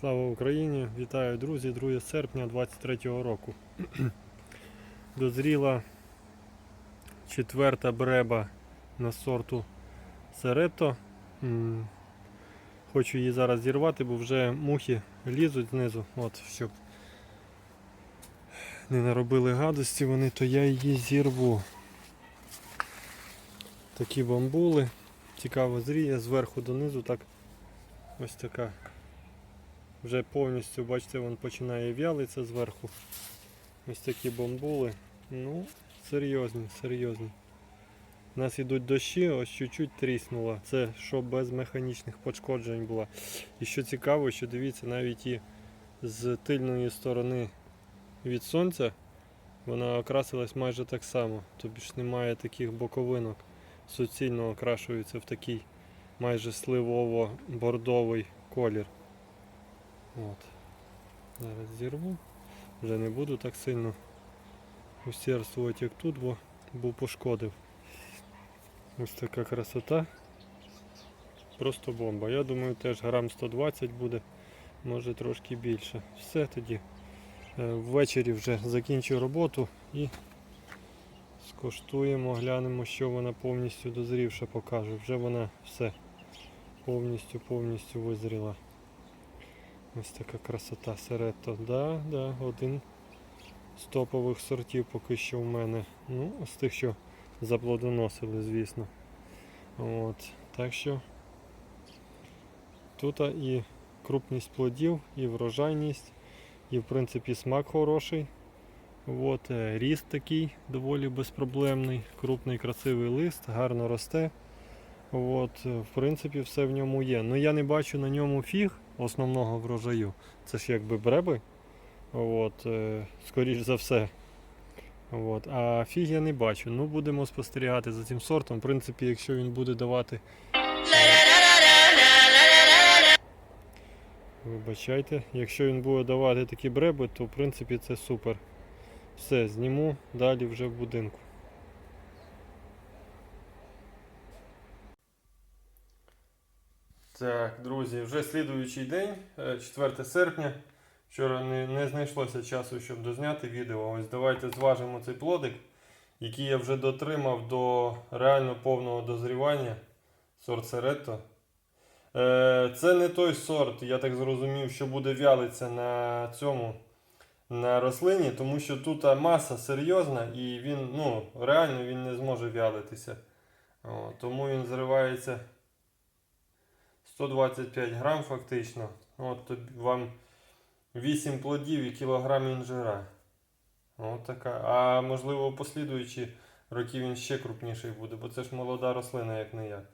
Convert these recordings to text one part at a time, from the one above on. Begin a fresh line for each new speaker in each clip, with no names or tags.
Слава Україні! Вітаю, друзі! 2 серпня 23 року. Дозріла четверта бреба на сорту Серето. Хочу її зараз зірвати, бо вже мухи лізуть знизу, от, щоб не наробили гадості вони, то я її зірву. Такі бамбули. Цікаво зріє зверху донизу, так ось така вже повністю, бачите, він починає в'ялитися зверху. Ось такі бамбули. Ну, серйозні, серйозні. У нас йдуть дощі, ось чуть-чуть тріснуло. Це що без механічних пошкоджень було. І що цікаво, що дивіться, навіть і з тильної сторони від сонця вона окрасилась майже так само. Тобі ж немає таких боковинок. Суцільно окрашується в такий майже сливово-бордовий колір. От. Зараз зірву. Вже не буду так сильно усердствувати, як тут, бо був пошкодив. Ось така красота. Просто бомба. Я думаю, теж грам 120 буде, може трошки більше. Все тоді. Е, Ввечері вже закінчу роботу і скоштуємо, глянемо, що вона повністю дозрівша покаже. Вже вона все повністю повністю визріла. Ось така красота серето. Да, да, один з топових сортів поки що в мене. Ну, з тих, що заплодоносили, звісно. От. Так що тут і крупність плодів, і врожайність, і в принципі смак хороший. От, е, ріст такий доволі безпроблемний, крупний красивий лист, гарно росте. От, е, в принципі, все в ньому є. Ну я не бачу на ньому фіг основного врожаю. Це ж якби бреби. От, е, скоріш за все. От. А фіг я не бачу. Ну, будемо спостерігати за цим сортом. В принципі, якщо він буде давати. Вибачайте, якщо він буде давати такі бреби, то в принципі це супер. Все, зніму далі вже в будинку. Так, друзі, вже слідуючий день, е, 4 серпня. Вчора не, не знайшлося часу, щоб дозняти відео. Ось давайте зважимо цей плодик, який я вже дотримав до реально повного дозрівання. Сорт Серетто. Е, Це не той сорт, я так зрозумів, що буде вялитися на цьому на рослині, тому що тут маса серйозна і він ну, реально він не зможе вялитися. О, тому він зривається 125 грам фактично. От вам 8 плодів і кілограм інжира. От така. А можливо, послідуючі роки він ще крупніший буде, бо це ж молода рослина, як не як.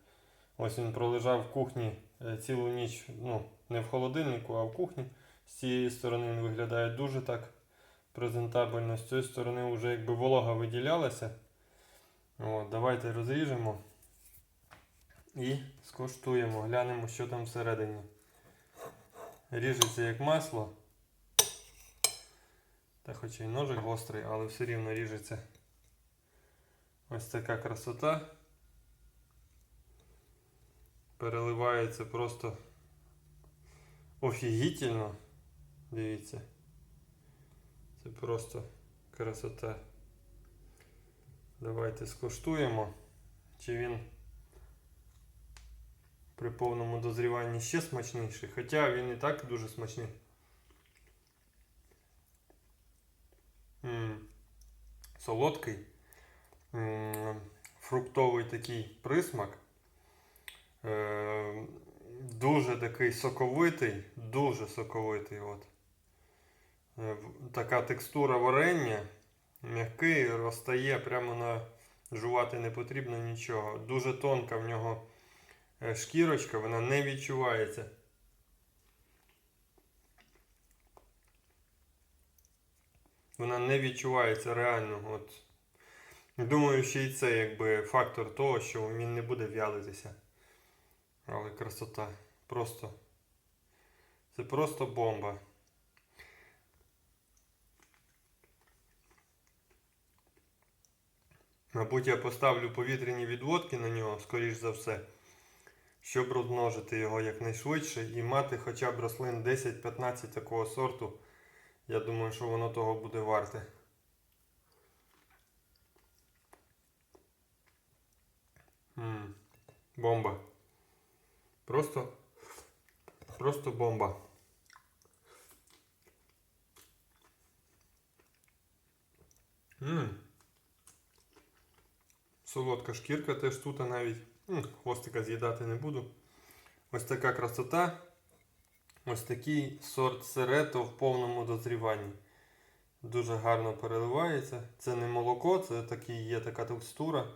Ось він пролежав в кухні е, цілу ніч, ну, не в холодильнику, а в кухні. З цієї сторони він виглядає дуже так презентабельно. З цієї сторони вже якби волога виділялася. От, давайте розріжемо і скуштуємо, глянемо, що там всередині. Ріжеться як масло. Та хоча й ножик гострий, але все рівно ріжеться. Ось така красота. Переливається просто офігітельно. Дивіться. Це просто красота. Давайте скуштуємо, чи він при повному дозріванні ще смачніший. Хоча він і так дуже смачний. М, Солодкий. М, Фруктовий такий присмак. Е, Дуже такий соковитий, дуже соковитий. От. Е, Така текстура варення. М'який, розтає, прямо на жувати не потрібно нічого. Дуже тонка в нього шкірочка, вона не відчувається. Вона не відчувається реально. От. Думаю, ще й це якби фактор того, що він не буде в'ялитися. Але красота. Просто. Це просто бомба. Мабуть, я поставлю повітряні відводки на нього, скоріш за все. Щоб розмножити його якнайшвидше і мати хоча б рослин 10-15 такого сорту. Я думаю, що воно того буде варте. М, Бомба. Просто, просто бомба. М. Солодка шкірка теж тут навіть. М, Хвостика з'їдати не буду. Ось така красота. Ось такий сорт серето в повному дозріванні. Дуже гарно переливається. Це не молоко, це такий, є така текстура.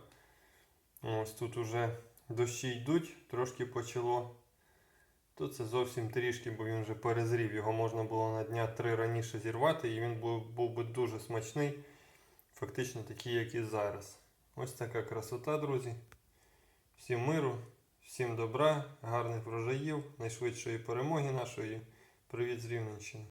Ось тут уже дощі йдуть, трошки почало. Тут це зовсім трішки, бо він вже перезрів. Його можна було на дня три раніше зірвати, і він був, був би дуже смачний. Фактично такий, як і зараз. Ось така красота, друзі. Всім миру, всім добра, гарних врожаїв, найшвидшої перемоги нашої. Привіт з Рівненщини.